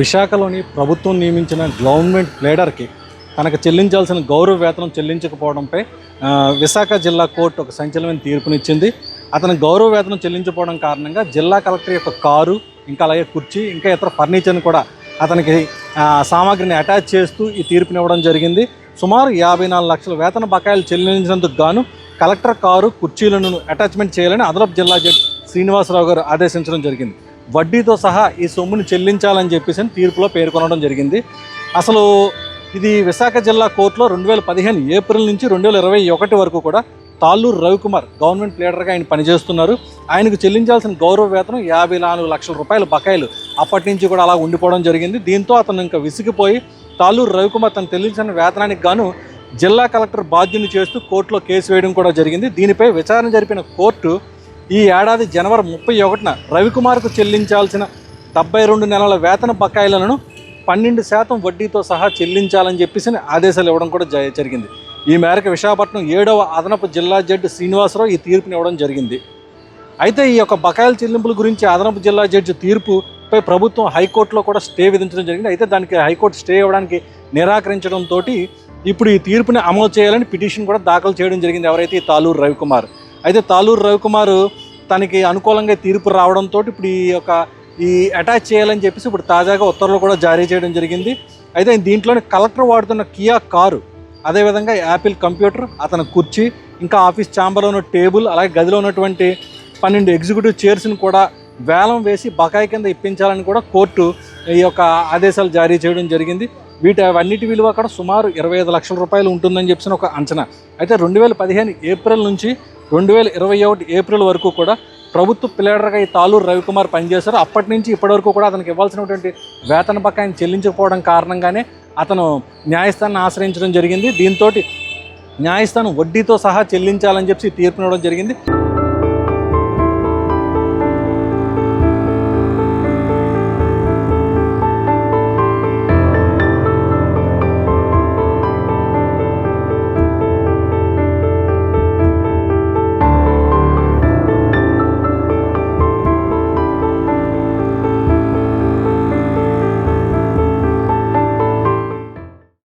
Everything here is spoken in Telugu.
విశాఖలోని ప్రభుత్వం నియమించిన గవర్నమెంట్ లీడర్కి తనకు చెల్లించాల్సిన గౌరవ వేతనం చెల్లించకపోవడంపై విశాఖ జిల్లా కోర్టు ఒక సంచలనమైన తీర్పునిచ్చింది. అతను గౌరవ వేతనం చెల్లించకపోవడం కారణంగా జిల్లా కలెక్టర్ యొక్క కారు ఇంకా అలాగే కుర్చీ ఇంకా ఇతర ఫర్నిచర్ని కూడా అతనికి సామాగ్రిని అటాచ్ చేస్తూ ఈ తీర్పునివ్వడం జరిగింది. సుమారు యాభై నాలుగు లక్షల వేతన బకాయిలు చెల్లించినందుకు గాను కలెక్టర్ కారు కుర్చీలను అటాచ్మెంట్ చేయాలని అదనపు జిల్లా జడ్జి శ్రీనివాసరావు గారు ఆదేశించడం జరిగింది. వడ్డీతో సహా ఈ సొమ్ముని చెల్లించాలని చెప్పేసి తీర్పులో పేర్కొనడం జరిగింది. అసలు ఇది విశాఖ జిల్లా కోర్టులో రెండు వేల పదిహేను ఏప్రిల్ నుంచి రెండు వేల ఇరవై ఒకటి వరకు కూడా తాళ్ళూరు రవికుమార్ గవర్నమెంట్ లీడర్గా ఆయన పనిచేస్తున్నారు. ఆయనకు చెల్లించాల్సిన గౌరవ వేతనం యాభై నాలుగు లక్షల రూపాయల బకాయిలు అప్పటి నుంచి కూడా అలా ఉండిపోవడం జరిగింది. దీంతో అతను ఇంకా విసిగిపోయి తాళ్ళూరు రవికుమార్ తను చెల్లించిన వేతనానికి గాను జిల్లా కలెక్టర్ బాధ్యుని చేస్తూ కోర్టులో కేసు వేయడం కూడా జరిగింది. దీనిపై విచారణ జరిపిన కోర్టు ఈ ఏడాది జనవరి ముప్పై ఒకటిన రవికుమార్కు చెల్లించాల్సిన డెబ్బై రెండు నెలల వేతన బకాయిలను పన్నెండు శాతం వడ్డీతో సహా చెల్లించాలని చెప్పేసి ఆదేశాలు ఇవ్వడం కూడా జ- జరిగింది. ఈ మేరకు విశాఖపట్నం ఏడవ అదనపు జిల్లా జడ్జి శ్రీనివాసరావు ఈ తీర్పుని ఇవ్వడం జరిగింది. అయితే ఈ యొక్క బకాయిల చెల్లింపుల గురించి అదనపు జిల్లా జడ్జి తీర్పుపై ప్రభుత్వం హైకోర్టులో కూడా స్టే విధించడం జరిగింది. అయితే దానికి హైకోర్టు స్టే ఇవ్వడానికి నిరాకరించడంతో ఇప్పుడు ఈ తీర్పుని అమలు చేయాలని పిటిషన్ కూడా దాఖలు చేయడం జరిగింది ఎవరైతే ఈ తాలూరు రవికుమార్. అయితే తాలూరు రవికుమారు తనకి అనుకూలంగా తీర్పు రావడంతో ఇప్పుడు ఈ యొక్క ఈ అటాచ్ చేయాలని చెప్పేసి ఇప్పుడు తాజాగా ఉత్తర్వులు కూడా జారీ చేయడం జరిగింది. అయితే దీంట్లోనే కలెక్టర్ వాడుతున్న కియా కారు అదేవిధంగా యాపిల్ కంప్యూటర్ అతని కుర్చీ ఇంకా ఆఫీస్ ఛాంబర్లో ఉన్న టేబుల్ అలాగే గదిలో ఉన్నటువంటి పన్నెండు ఎగ్జిక్యూటివ్ చైర్స్ని కూడా వేలం వేసి బకాయి కింద ఇప్పించాలని కూడా కోర్టు ఈ యొక్క ఆదేశాలు జారీ చేయడం జరిగింది. వీటి అవన్నిటి విలువ కూడా సుమారు ఇరవై ఐదు లక్షల రూపాయలు ఉంటుందని చెప్పిన ఒక అంచనా. అయితే రెండు వేల పదిహేను ఏప్రిల్ నుంచి రెండు వేల ఇరవై ఒకటి ఏప్రిల్ వరకు కూడా ప్రభుత్వ పిల్లడర్గా ఈ తాలూరు రవికుమార్ పనిచేశారు. అప్పటి నుంచి ఇప్పటి వరకు కూడా అతనికి ఇవ్వాల్సినటువంటి వేతన బకాయిని చెల్లించకపోవడం కారణంగానే అతను న్యాయస్థానాన్ని ఆశ్రయించడం జరిగింది. దీంతో న్యాయస్థానం వడ్డీతో సహా చెల్లించాలని చెప్పి తీర్పునివ్వడం జరిగింది.